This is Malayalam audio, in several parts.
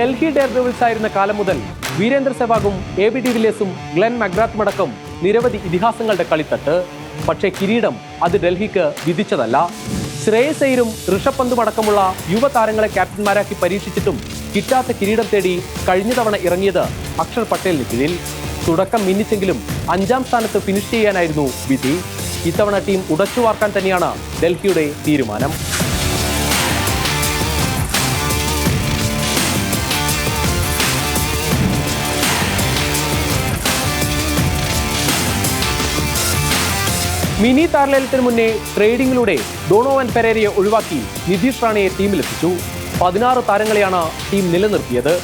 ഡൽഹി ഡെയർ ഡെവിൾസ് ആയിരുന്ന കാലം മുതൽ വീരേന്ദ്ര സെവാഗും എ ബി ഡിവിലിയേഴ്സും ഗ്ലെൻ മഗ്രാത്തും അടക്കം നിരവധി ഇതിഹാസങ്ങളുടെ കളിത്തട്ട്. പക്ഷേ കിരീടം അത് ഡൽഹിക്ക് വിധിച്ചതല്ല. ശ്രേയസ് അയ്യരും ഋഷഭ് പന്തും അടക്കമുള്ള യുവതാരങ്ങളെ ക്യാപ്റ്റന്മാരാക്കി പരീക്ഷിച്ചിട്ടും കിട്ടാത്ത കിരീടം തേടി കഴിഞ്ഞ തവണ ഇറങ്ങിയത് അക്ഷർ പട്ടേലിന് കീഴിൽ. തുടക്കം മിന്നിച്ചെങ്കിലും അഞ്ചാം സ്ഥാനത്ത് ഫിനിഷ് ചെയ്യാനായിരുന്നു വിധി. ഇത്തവണ ടീം ഉടച്ചു വാർക്കാൻ തന്നെയാണ് ഡൽഹിയുടെ തീരുമാനം. മിനി താരലേലത്തിന് മുന്നേ ട്രേഡിംഗിലൂടെ ഡോണോവൻ പെരേരയെ ഒഴിവാക്കി നിതീഷ് റാണയെ ടീമിലെത്തിച്ചു. പതിനാറ് താരങ്ങളെയാണ് ടീം നിലനിർത്തിയത്.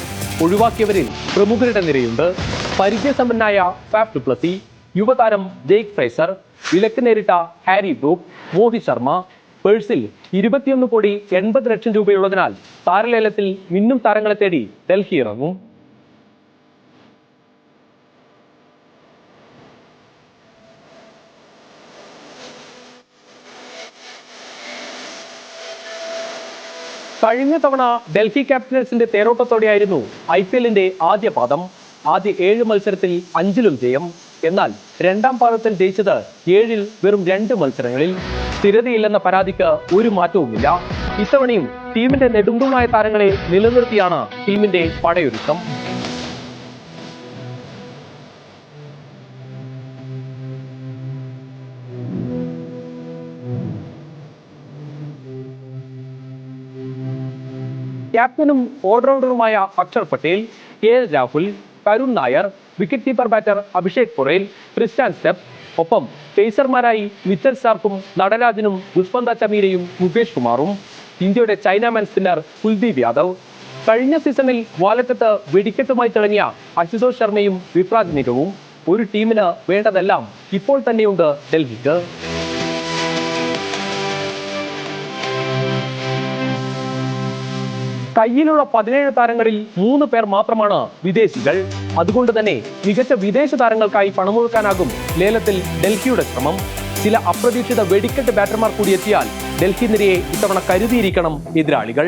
ഒഴിവാക്കിയവരിൽ പ്രമുഖരുടെ നിരയുണ്ട്. പരിചയസമ്പന്നായ ഫാഫ് ഡുപ്ലസി യുവതാരം ജെയ്ക് ഫ്രൈസർ വിലക്ക് നേരിട്ട ഹാരി ബ്രൂക്ക് മോഹിത് ശർമ്മ. പേഴ്സിൽ ഇരുപത്തിയൊന്ന് കോടി എൺപത് ലക്ഷം രൂപയുള്ളതിനാൽ താരലേലത്തിൽ മിന്നും താരങ്ങളെ തേടി ഡൽഹി ഇറങ്ങും. കഴിഞ്ഞ തവണ ഡൽഹി ക്യാപിറ്റൽസിന്റെ തേരോട്ടത്തോടെയായിരുന്നു ഐ പി എല്ലിന്റെ ആദ്യ പാദം. ആദ്യ ഏഴ് മത്സരത്തിൽ അഞ്ചിലും ജയം. എന്നാൽ രണ്ടാം പാദത്തിൽ ജയിച്ചത് ഏഴിൽ വെറും രണ്ട് മത്സരങ്ങളിൽ. സ്ഥിരതയില്ലെന്ന പരാതിക്ക് ഒരു മാറ്റവുമില്ല. ഇത്തവണയും ടീമിന്റെ നെടുമ്പുമായ താരങ്ങളെ നിലനിർത്തിയാണ് ടീമിന്റെ പടയൊരുക്കം. ക്യാപ്റ്റനും ഓൾറൗണ്ടറുമായ Axar Patel K. L Rahul Karun Nair wicket keeper batter Abhishek Porel ക്രിസ്റ്റാൻ സെപ്പ് ഒപ്പം പേസർമാരായി മിച്ചൽ സാർക്കും നടരാജനും ദുഷ്പന്ത ചമീരയും മുകേഷ് കുമാറും. ഇന്ത്യയുടെ ചൈനാമാൻ സ്പിന്നർ കുൽദീപ് യാദവ്. കഴിഞ്ഞ സീസണിൽ വാലറ്റത്ത് വെടിക്കെട്ടുമായി തിളങ്ങിയ അശുതോഷ് ശർമ്മയും വിപ്രാജ് നിഗവും. ഒരു ടീമിന് വേണ്ടതെല്ലാം ഇപ്പോൾ തന്നെയുണ്ട് ഡൽഹിക്ക്. കയ്യിലുള്ള പതിനേഴ് താരങ്ങളിൽ മൂന്ന് പേർ മാത്രമാണ് വിദേശികൾ. അതുകൊണ്ട് തന്നെ മികച്ച വിദേശ താരങ്ങൾക്കായി പണമൊഴുക്കാനാകും ലേലത്തിൽ ഡൽഹിയുടെ ശ്രമം. ചില അപ്രതീക്ഷിത വെടിക്കെട്ട് ബാറ്റർമാർ കൂടി എത്തിയാൽ ഡൽഹി നിരയെ ഇത്തവണ കരുതിയിരിക്കണം എതിരാളികൾ.